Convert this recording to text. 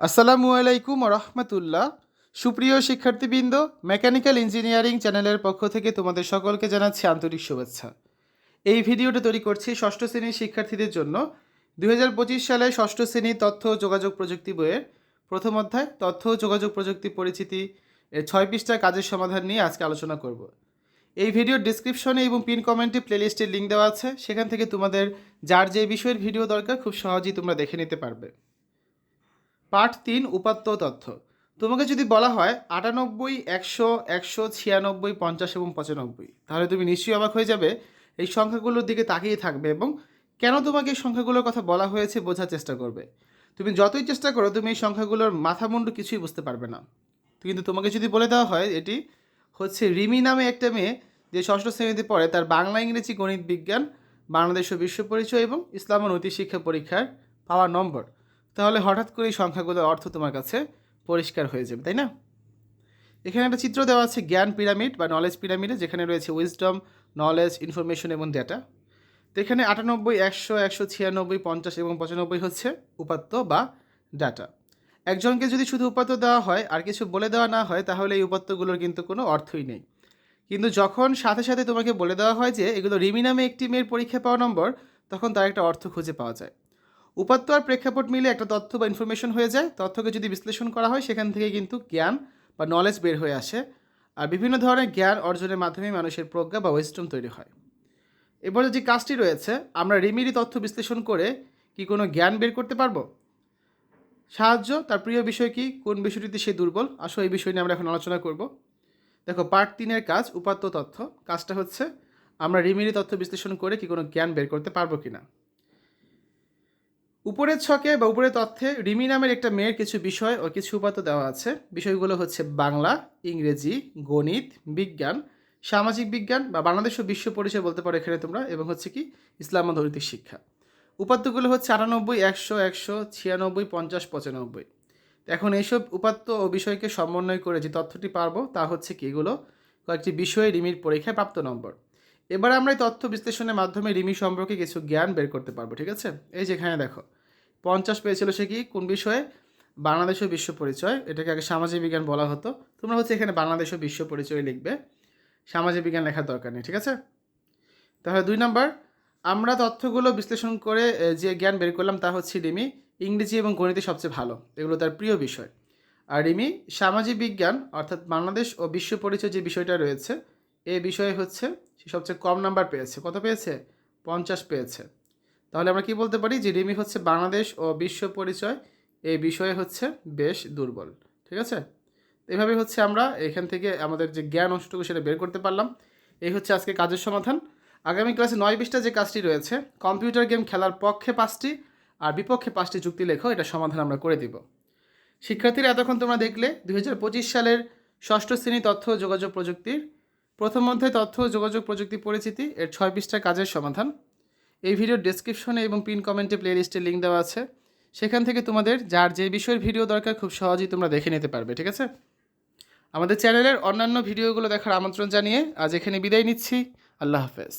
আসসালামু আলাইকুম রহমতুল্লাহ। সুপ্রিয় শিক্ষার্থীবৃন্দ, মেকানিক্যাল ইঞ্জিনিয়ারিং চ্যানেলের পক্ষ থেকে তোমাদের সকলকে জানাচ্ছি আন্তরিক শুভেচ্ছা। এই ভিডিওটা তৈরি করছি ষষ্ঠ শ্রেণির শিক্ষার্থীদের জন্য। দু হাজার পঁচিশ সালে ষষ্ঠ শ্রেণির তথ্য যোগাযোগ প্রযুক্তি বইয়ের প্রথম অধ্যায়, তথ্য যোগাযোগ প্রযুক্তি পরিচিতি এর ছয় পৃষ্ঠা কাজের সমাধান নিয়ে আজকে আলোচনা করব। এই ভিডিওর ডিসক্রিপশনে এবং পিন কমেন্টে প্লেলিস্টের লিঙ্ক দেওয়া আছে। সেখান থেকে তোমাদের যার যে বিষয়ের ভিডিও দরকার, খুব সহজেই তোমরা দেখে নিতে পারবে। পার্ট তিন উপাত্ত তথ্য। তোমাকে যদি বলা হয় আটানব্বই, একশো একশো, ছিয়ানব্বই, পঞ্চাশ এবং পঁচানব্বই, তাহলে তুমি নিশ্চয়ই অবাক হয়ে যাবে এই সংখ্যাগুলোর দিকে তাকিয়ে থাকবে এবং কেন তোমাকে এই সংখ্যাগুলোর কথা বলা হয়েছে বোঝার চেষ্টা করবে। তুমি যতই চেষ্টা করো, তুমি এই সংখ্যাগুলোর মাথামুন্ডু কিছুই বুঝতে পারবে না। কিন্তু তোমাকে যদি বলে দেওয়া হয়, এটি হচ্ছে রিমি নামে একটা মেয়ে যে ষষ্ঠ শ্রেণীতে পড়ে, তার বাংলা, ইংরেজি গণিত বিজ্ঞান, বাংলাদেশ ও বিশ্ব পরিচয় এবং ইসলাম ও নৈতিক শিক্ষা পরীক্ষার পাওয়া নম্বর। তাহলে হঠাৎ করে এই সংখ্যাগুলোর অর্থ তোমার কাছে পরিষ্কার হয়ে যাবে, তাই না? এখানে একটা চিত্র দেওয়া আছে, জ্ঞান পিরামিড বা নলেজ পিরামিডে যেখানে রয়েছে উইজডম নলেজ ইনফরমেশন এবং ডেটা তো এখানে আটানব্বই, একশো একশো ছিয়ানব্বই, পঞ্চাশ এবং পঁচানব্বই হচ্ছে উপাত্ত বা ডাটা একজনকে যদি শুধু উপাত্ত দেওয়া হয় আর কিছু বলে দেওয়া না হয়, তাহলে এই উপাত্তগুলোর কিন্তু কোনো অর্থই নেই। কিন্তু যখন সাথে সাথে তোমাকে বলে দেওয়া হয় যে এগুলো রিমি নামে একটি মেয়ের পরীক্ষা পাওয়া নম্বর, তখন তার একটা অর্থ খুঁজে পাওয়া যায়। উপাত্ত আর প্রেক্ষাপট মিলে একটা তথ্য বা ইনফরমেশন হয়ে যায়। তথ্যকে যদি বিশ্লেষণ করা হয়, সেখান থেকে কিন্তু জ্ঞান বা নলেজ বের হয়ে আসে। আর বিভিন্ন ধরনের জ্ঞান অর্জনের মাধ্যমে মানুষের প্রজ্ঞা বা ওয়েস্টম তৈরি হয়। এবারে যে কাজটি রয়েছে, আমরা রিমিরি তথ্য বিশ্লেষণ করে কি কোনো জ্ঞান বের করতে পারব? সাহায্য, তার প্রিয় বিষয় কি? কোন বিষয়টিতে সে দুর্বল? আসো, এই বিষয় নিয়ে আমরা এখন আলোচনা করব। দেখো পার্ট তিনের কাজ, উপাত্ত তথ্য। কাজটা হচ্ছে, আমরা রিমিরি তথ্য বিশ্লেষণ করে কি কোনো জ্ঞান বের করতে পারব কিনা? উপরের ছকে বা উপরের তথ্যে রিমি নামের একটা মেয়ের কিছু বিষয় ও কিছু উপাত্ত দেওয়া আছে। বিষয়গুলো হচ্ছে বাংলা, ইংরেজি, গণিত, বিজ্ঞান, সামাজিক বিজ্ঞান বা বাংলাদেশ ও বিশ্ব পরিচয় বলতে পারো এখানে তোমরা, এবং হচ্ছে কি ইসলাম ধরিত্রিক শিক্ষা। উপাত্তগুলো হচ্ছে আটানব্বই, একশো একশো, ছিয়ানব্বই, পঞ্চাশ, পঁচানব্বই। এখন এইসব উপাত্ত ও বিষয়কে সমন্বয় করে যে তথ্যটি পারব, তা হচ্ছে কি এগুলো, কয়েকটি বিষয়ে রিমির পরীক্ষায় প্রাপ্ত নম্বর। এবার আমরা এই তথ্য বিশ্লেষণের মাধ্যমে রিমি সম্পর্কে কিছু জ্ঞান বের করতে পারব, ঠিক আছে? এই যেখানে দেখো পঞ্চাশ পেয়েছিল সে কি? কোন বিষয়ে? বাংলাদেশ ও বিশ্ব পরিচয়। এটাকে আগে সামাজিক বিজ্ঞান বলা হতো। তোমরা হচ্ছে এখানে বাংলাদেশ ও বিশ্ব পরিচয় লিখবে। সামাজিক বিজ্ঞান লেখার দরকার নেই, ঠিক আছে? তাহলে দুই নম্বর, আমরা তথ্যগুলো বিশ্লেষণ করে যে জ্ঞান বের করলাম তা হচ্ছে রিমি, ইংরেজি এবং গণিতে সবচেয়ে ভালো। এগুলো তার প্রিয় বিষয়। আর রিমি, সামাজিক বিজ্ঞান, অর্থাৎ বাংলাদেশ ও বিশ্ব পরিচয় যে বিষয়টা রয়েছে, এ বিষয়ে হচ্ছে সে সবচেয়ে কম নাম্বার পেয়েছে। কত পেয়েছে? পঞ্চাশ পেয়েছে। তাহলে আমরা কি বলতে পারি? যে রিমি হচ্ছে বাংলাদেশ ও বিশ্ব পরিচয়। এই বিষয়ে হচ্ছে বেশ দুর্বল, ঠিক আছে? এভাবে হচ্ছে আমরা এখান থেকে আমাদের যে জ্ঞান অংশটুকু সেটা বের করতে পারলাম। এই হচ্ছে আজকে কাজের সমাধান। আগামী ক্লাসে নয় বিশটা যে কাজটি রয়েছে, কম্পিউটার গেম খেলার পক্ষে পাঁচটি আর বিপক্ষে পাঁচটি যুক্তি লেখো, এটা সমাধান আমরা করে দিব। শিক্ষার্থীরা এতক্ষণ তোমরা দেখলে দুই হাজার পঁচিশ সালের ষষ্ঠ শ্রেণি তথ্য যোগাযোগ প্রযুক্তির প্রথম অধ্যায় তথ্য যোগাযোগ প্রযুক্তি পরিচিতি এর ছয় পৃষ্ঠা কাজের সমাধান। এই ভিডিওর ডেসক্রিপশনে এবং পিন কমেন্টে প্লেলিস্টের লিঙ্ক দেওয়া আছে। সেখান থেকে তোমাদের যার যে বিষয়ের ভিডিও দরকার, খুব সহজেই তোমরা দেখে নিতে পারবে, ঠিক আছে? আমাদের চ্যানেলের অন্যান্য ভিডিওগুলো দেখার আমন্ত্রণ জানিয়ে আজ এখানে বিদায় নিচ্ছি। আল্লাহ হাফেজ।